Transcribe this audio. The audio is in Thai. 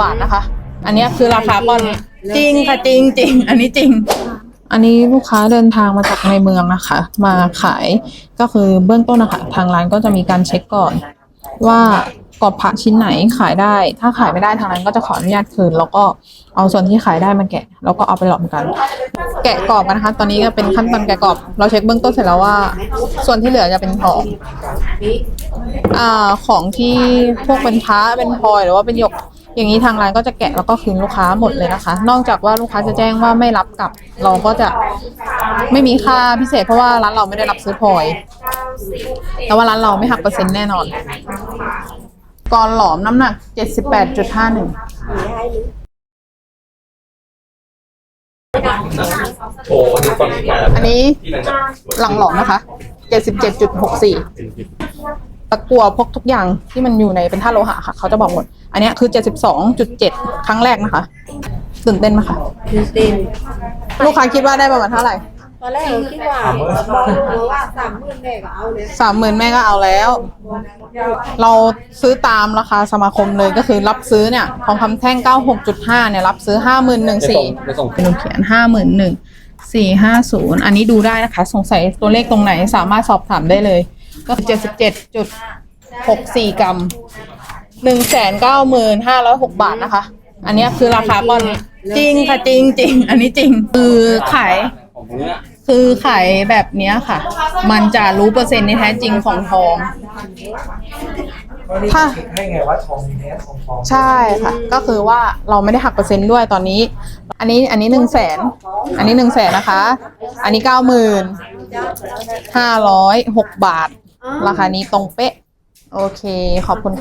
บาทนะคะ อันเนี้ยคือราคาก้อนนี้จริงค่ะจริงจริงอันนี้จริง อันนี้ลูกค้าเดินทางมาจากในเมืองนะคะ มาขายก็คือเบื้องต้นนะคะทางร้านก็จะมีการเช็คก่อน ว่ากรอบผักชิ้นไหนขายได้ ถ้าขายไม่ได้ทางร้านก็จะขออนุญาตคืน แล้วก็เอาส่วนที่ขายได้มาแกะ แล้วก็เอาไปหลอมกัน แกะกรอบกันนะคะ ตอนนี้ก็เป็นขั้นตอนแกะกรอบ เราเช็คเบื้องต้นเสร็จแล้วว่า ส่วนที่เหลือจะเป็นของอ่าของที่พวกเป็นพระเป็นพลอยหรือว่าเป็นหยก อย่างนี้ทางร้านก็จะแกะแล้วก็คืนลูกค้าหมดเลยนะคะ นอกจากว่าลูกค้าจะแจ้งว่าไม่รับกลับ เราก็จะไม่มีค่าพิเศษเพราะว่าร้านเราไม่ได้รับซื้อพลอย แต่ว่าร้านเราไม่หักเปอร์เซ็นต์แน่นอนกรหลอมน้ำหนัก 78.51โอ้ดูก่อนมาอันนี้ที่มันแบบหลังหลอมนะคะ 77.64 ตะกัวพวกทุกอย่างที่มันอยู่ในเป็นธาตุโลหะค่ะ เขาจะบอกหมด อันเนี้ยคือ 72.7 ครั้งแรกนะคะ ตื่นเต้นไหมคะตื่นเต้นลูกค้าคิดว่าได้ประมาณเท่าไหร่ตอนแรกเราคิดว่าบอกลูกว่าสามหมื่นแม่ก็เอาเลยสามหมื่นแม่ก็เอาแล้ว เราซื้อตามราคาสมาคมเลยก็คือรับซื้อเนี่ยทองคำแท่ง 96.5 เนี่ยรับซื้อ 51,400ไปส่งเป็นหนูเขียนห้าหมื่นหนึ่งสี่ห้าศูนย์อันนี้ดูได้นะคะ สงสัยตัวเลขตรงไหนสามารถสอบถามได้เลย ก็เจ็ดสิบเจ็ดจุดหกสี่กรัมหนึ่งแสนเก้าหมื่นห้าร้อยหกบาทนะคะ อันเนี้ยคือราคาก้อนนี้จริงค่ะจริงจริงอันนี้จริงคือขายของเนื้อคือขายแบบเนี้ยค่ะ มันจะรู้เปอร์เซ็นต์ในแท้จริงของทองถ้าให้ไงว่าทองมีแท้ทองปลอมใช่ค่ะ ก็คือว่าเราไม่ได้หักเปอร์เซ็นต์ด้วยตอนนี้ อันนี้อันนี้หนึ่งแสนอันนี้หนึ่งแสนนะคะ อันนี้เก้าหมื่นห้าร้อยหกบาท ราคานี้ตรงเป๊ะ โอเค ขอบคุณ